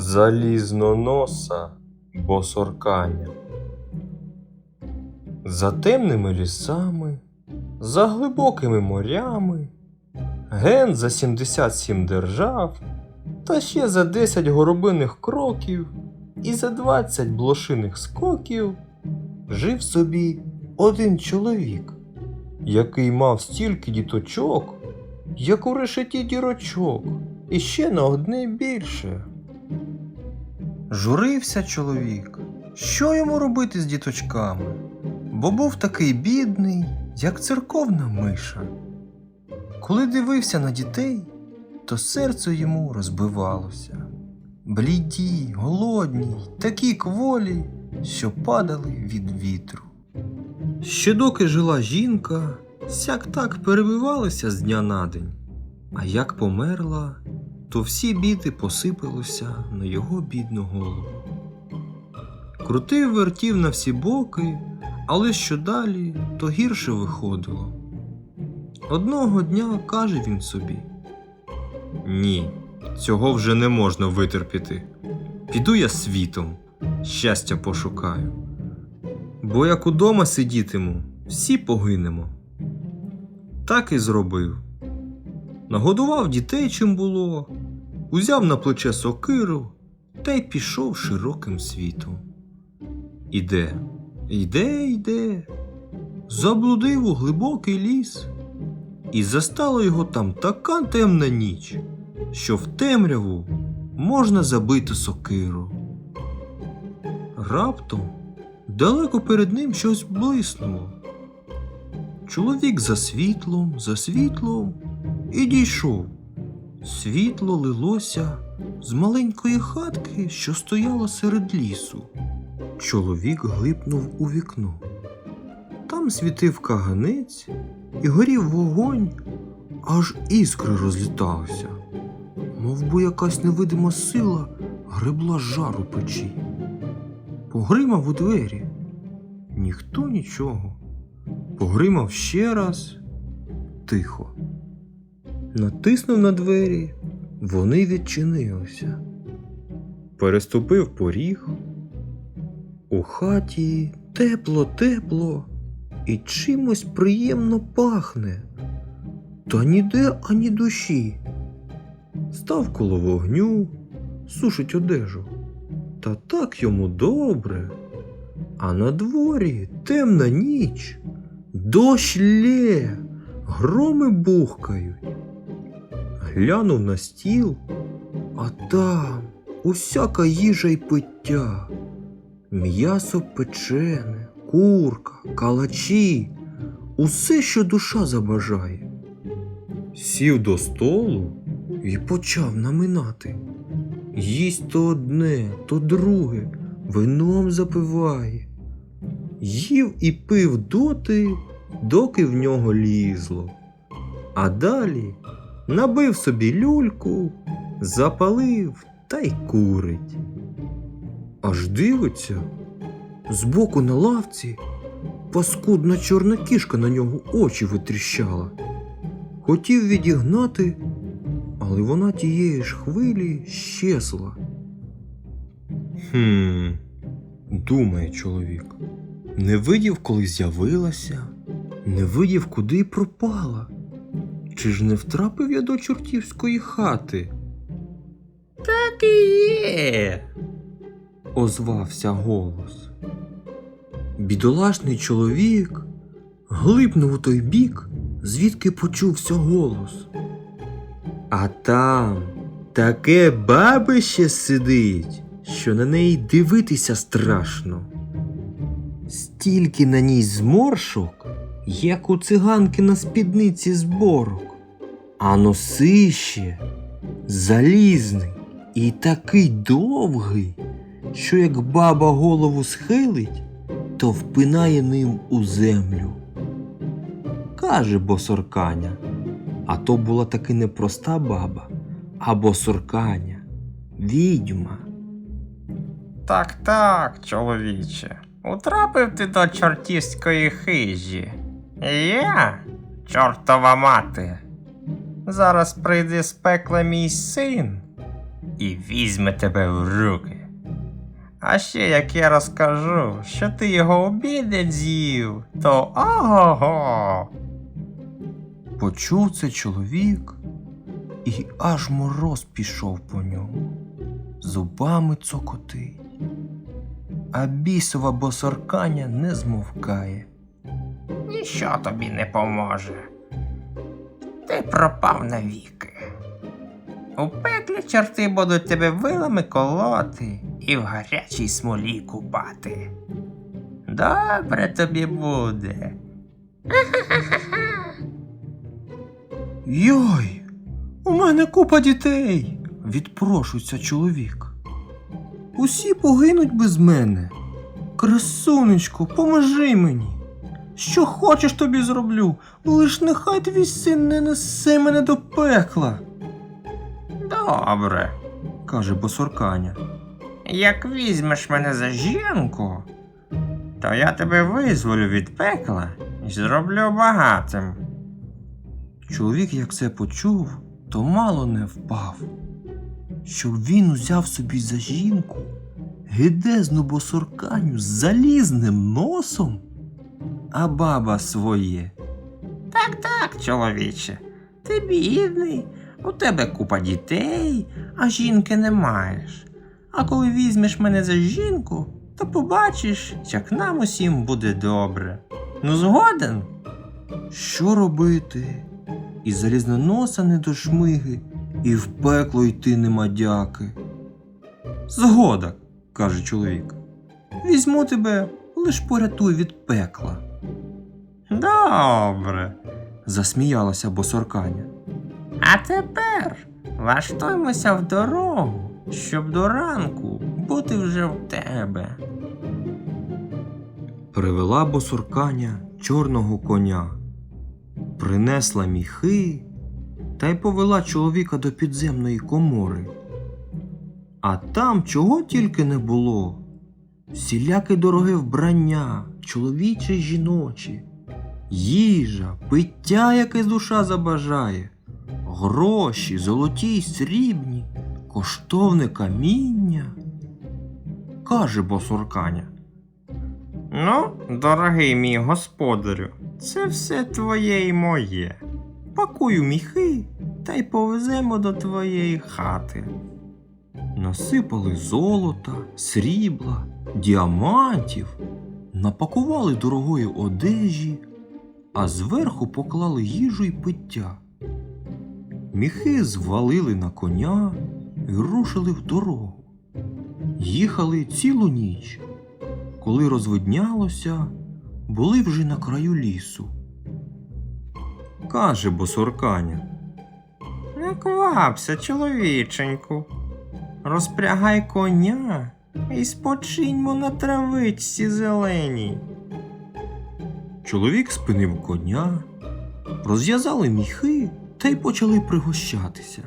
залізноноса босорканя. За темними лісами, за глибокими морями, ген за 77 держав, та ще за 10 горобиних кроків і за 20 блошиних скоків жив собі один чоловік, який мав стільки діточок, як у решеті дірочок, і ще на одне більше. Журився чоловік. Що йому робити з діточками? Бо був такий бідний, як церковна миша. Коли дивився на дітей, то серце йому розбивалося. Бліді, голодні, такі кволі, що падали від вітру. Ще доки жила жінка, сяк так перебивалася з дня на день, а як померла, то всі біди посипалися на його бідну голову. Крутив вертів на всі боки, але що далі, то гірше виходило. Одного дня каже він собі: Ні, цього вже не можна витерпіти. Піду я світом, щастя пошукаю. Бо як удома сидітиму, всі погинемо. Так і зробив. Нагодував дітей чим було, узяв на плече сокиру та й пішов широким світом. Іде, йде, йде, заблудив у глибокий ліс, і застала його там така темна ніч, що в темряву можна забити сокиру. Раптом далеко перед ним щось блиснуло. Чоловік за світлом, за світлом і дійшов. Світло лилося з маленької хатки, що стояла серед лісу. Чоловік глипнув у вікно. Там світив каганець і горів вогонь, аж іскри розліталися, мов би якась невидима сила гребла жар у печі. Погримав у двері. Ніхто нічого. Погримав ще раз тихо. Натиснув на двері, вони відчинилися. Переступив поріг. У хаті тепло, тепло і чимось приємно пахне. Та ніде ані душі. Став коло вогню, сушить одежу. Та так йому добре. А на дворі темна ніч, дощ лє, громи бухкають. Глянув на стіл, а там усяка їжа й пиття, м'ясо печене, курка, калачі, усе, що душа забажає. Сів до столу і почав наминати. Їсть то одне, то друге, вином запиває. Їв і пив доти, доки в нього лізло. А далі набив собі люльку, запалив та й курить. Аж дивиться, збоку на лавці паскудна чорна кішка на нього очі витріщала. Хотів відігнати, але вона тієї ж хвилі щезла. Хм, думає чоловік. Не видів, коли з'явилася, не видів, куди пропала. Чи ж не втрапив я до чортівської хати? Так і є, озвався голос. Бідолашний чоловік глипнув у той бік, звідки почувся голос. А там таке бабище сидить, що на неї дивитися страшно. Стільки на ній зморшок, як у циганки на спідниці зборок, а носище залізний і такий довгий, що як баба голову схилить, то впинає ним у землю. Каже босорканя, а то була таки не проста баба, а босорканя, відьма. Так, так, чоловіче. Утрапив ти до чортівської хижі. Я, чортова мати. Зараз прийде з пекла мій син і візьме тебе в руки. А ще як я розкажу, що ти його обідець з'їв, то ого-го. Почув це чоловік, і аж мороз пішов по ньому, зубами цокотить, а бісова босорканя не змовкає. Ніщо тобі не поможе. Ти пропав навіки. У пеклі чорти будуть тебе вилами колоти і в гарячій смолі купати. Добре тобі буде. Йой, у мене купа дітей, відпрошується чоловік. Усі погинуть без мене. Красунечко, поможи мені. Що хочеш тобі зроблю, лиш нехай твій син не несе мене до пекла, Добре. каже босорканя. Як візьмеш мене за жінку, то я тебе визволю від пекла і зроблю багатим. Чоловік, як це почув, то мало не впав. Щоб він узяв собі за жінку гидезну босорканю з залізним носом, а баба своє. Так, так, чоловіче, ти бідний, у тебе купа дітей, а жінки не маєш. А коли візьмеш мене за жінку, то побачиш, як нам усім буде добре. Ну, згоден? Що робити? І залізноноса не до шмиги, і в пекло йти нема дяки. Згода, каже чоловік. Візьму тебе, лиш порятуй від пекла. Добре. засміялася босорканя. А тепер влаштуємося в дорогу, щоб до ранку бути вже в тебе. Привела босурканя чорного коня, принесла міхи та й повела чоловіка до підземної комори. А там чого тільки не було. Всіляке дороге вбрання, чоловіче й жіноче, їжа, пиття, яке душа забажає, гроші, золоті й срібні, коштовне каміння. Каже босурканя. Ну, дорогий мій господарю, це все твоє і моє. пакую міхи та й повеземо до твоєї хати. Насипали золота, срібла, діамантів, напакували дорогої одежі, а зверху поклали їжу й пиття. Міхи звалили на коня і рушили в дорогу. Їхали цілу ніч. Коли розвиднялося, були вже на краю лісу каже босорканя. Не квапся, чоловіченьку. Розпрягай коня і спочиньмо на травичці зеленій. Чоловік спинив коня, розв'язали міхи та й почали пригощатися.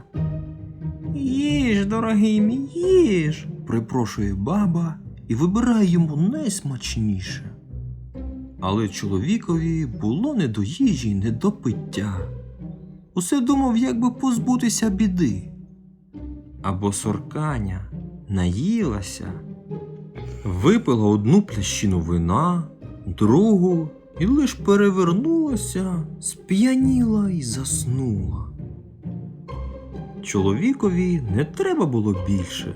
Їж, дорогий мій, їж. Припрошує баба і вибирає йому найсмачніше. Але чоловікові було не до їжі, не до пиття. Усе думав, як би позбутися біди. А босорканя наїлася, випила одну плящину вина, другу і лиш перевернулася, сп'яніла і заснула. Чоловікові не треба було більше.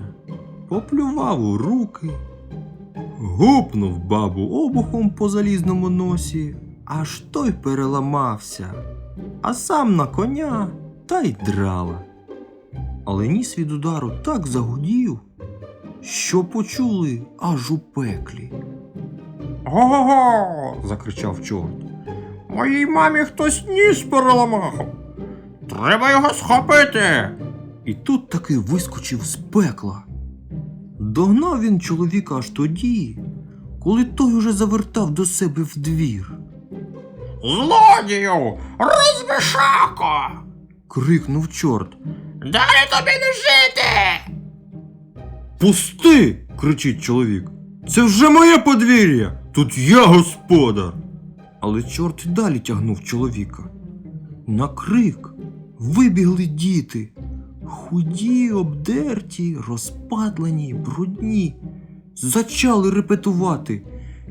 Поплював у руки, гупнув бабу обухом по залізному носі, аж той переламався, а сам на коня та й драла. Але ніс від удару так загудів, що почули аж у пеклі. Го-го-го! закричав чорт. Моїй мамі хтось ніс переламав. Треба його схопити. І тут таки вискочив з пекла. Догнав він чоловіка аж тоді, коли той уже завертав до себе в двір. Злодію! Розбишако! Крикнув чорт. Далі тобі не жити! Пусти. кричить чоловік. Це вже моє подвір'я. Тут я господар. Але чорт далі тягнув чоловіка. На крик вибігли діти. Худі, обдерті, розпатлені, брудні. Зачали репетувати.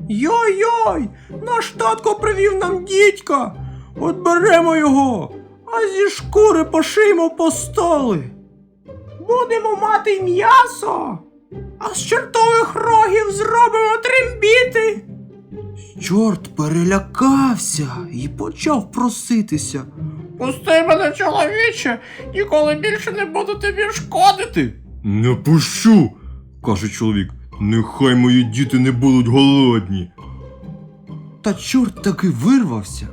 Йой-йой! Наш татко привів нам дідька! От беремо його, а зі шкури пошиємо по столи. Будемо мати м'ясо, а з чортових рогів зробимо трембіти. Чорт перелякався і почав проситися. Пусти мене, чоловіче, ніколи більше не буду тобі шкодити. Не пущу, каже чоловік. Нехай мої діти не будуть голодні. Та чорт таки вирвався,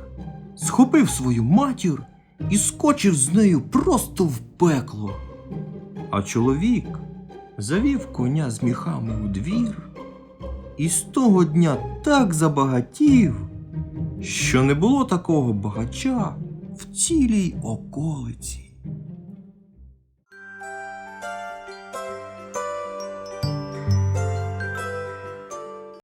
схопив свою матір і скочив з нею просто в пекло. А чоловік завів коня з міхами у двір і з того дня так забагатів, що не було такого багача в цілій околиці.